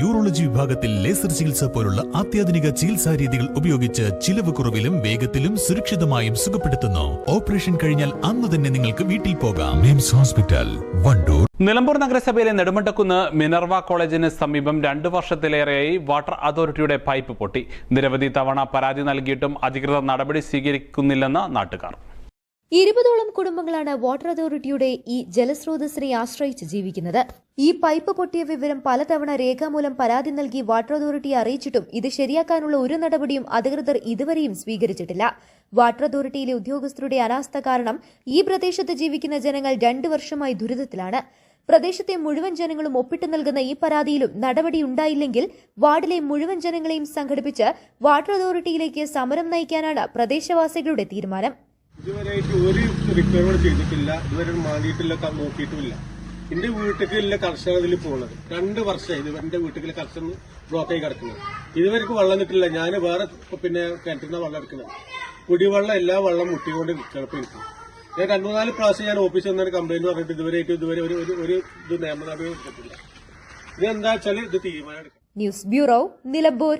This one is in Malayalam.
യൂറോളജി വിഭാഗത്തിൽ ലേസർ ചികിത്സ പോലുള്ള അത്യാധുനിക ചികിത്സാ രീതികൾ ഉപയോഗിച്ച് ചിലവ് കുറവിലും വേഗത്തിലും സുരക്ഷിതമായും സുഖപ്പെടുത്തുന്നു. ഓപ്പറേഷൻ കഴിഞ്ഞാൽ അന്ന് തന്നെ നിങ്ങൾക്ക് വീട്ടിൽ പോകാം. മിംസ് ഹോസ്പിറ്റൽ വണ്ടൂർ. നിലമ്പൂർ നഗരസഭയിലെ നെടുമട്ടക്കുന്ന് മിനർവ കോളേജിന് സമീപം രണ്ടു വർഷത്തിലേറെയായി വാട്ടർ അതോറിറ്റിയുടെ പൈപ്പ് പൊട്ടി. നിരവധി തവണ പരാതി നൽകിയിട്ടും അധികൃതർ നടപടി സ്വീകരിക്കുന്നില്ലെന്ന് നാട്ടുകാർ. ഇരുപതോളം കുടുംബങ്ങളാണ് വാട്ടർ അതോറിറ്റിയുടെ ഈ ജലസ്രോതസ്സിനെ ആശ്രയിച്ച് ജീവിക്കുന്നത്. ഈ പൈപ്പ് പൊട്ടിയ വിവരം പലതവണ രേഖാമൂലം പരാതി നൽകി വാട്ടർ അതോറിറ്റിയെ അറിയിച്ചിട്ടും ഇത് ശരിയാക്കാനുള്ള ഒരു നടപടിയും അധികൃതർ ഇതുവരെയും സ്വീകരിച്ചിട്ടില്ല. വാട്ടർ അതോറിറ്റിയിലെ ഉദ്യോഗസ്ഥരുടെ അനാസ്ഥ കാരണം ഈ പ്രദേശത്ത് ജീവിക്കുന്ന ജനങ്ങൾ രണ്ടു വർഷമായി ദുരിതത്തിലാണ്. പ്രദേശത്തെ മുഴുവൻ ജനങ്ങളും ഒപ്പിട്ടു നൽകുന്ന ഈ പരാതിയിലും നടപടിയുണ്ടായില്ലെങ്കിൽ വാർഡിലെ മുഴുവൻ ജനങ്ങളെയും സംഘടിപ്പിച്ച് വാട്ടർ അതോറിറ്റിയിലേക്ക് സമരം നയിക്കാനാണ് പ്രദേശവാസികളുടെ തീരുമാനം. ഇതുവരെയായിട്ട് ഒരു റിപ്പയർ ചെയ്തിട്ടില്ല. ഇതുവരെ മാറിയിട്ടില്ല നോക്കിയിട്ടുമില്ല. എന്റെ വീട്ടിലേക്കുള്ള കർഷകർ ഇതിൽ പോകുന്നത് രണ്ട് വർഷമായി ഇത് എന്റെ വീട്ടിലെ കർഷകർ ബ്ലോക്കായി കിടക്കുന്നത്. ഇതുവരെക്ക് വെള്ളം കിട്ടില്ല. ഞാൻ വേറെ പിന്നെ കിണറ്റിൽ വെള്ളം എടുക്കുന്നത്. കുടിവെള്ളം എല്ലാ വെള്ളം മുട്ടിക്കൊണ്ട് കിടപ്പ് എനിക്ക്. ഞാൻ രണ്ടു മൂന്നാൽ പ്രാവശ്യം ഞാൻ ഓഫീസിൽ നിന്നാണ് കംപ്ലൈന്റ് പറഞ്ഞിട്ട് ഇതുവരെയായിട്ട് ഇതുവരെ ഒരു ഒരു- ഒരു ഇത് നിയമ നടപടി ഇതെന്താ വെച്ചാൽ ഇത് തീരുമാനം ന്യൂസ് ബ്യൂറോ നിലമ്പൂർ.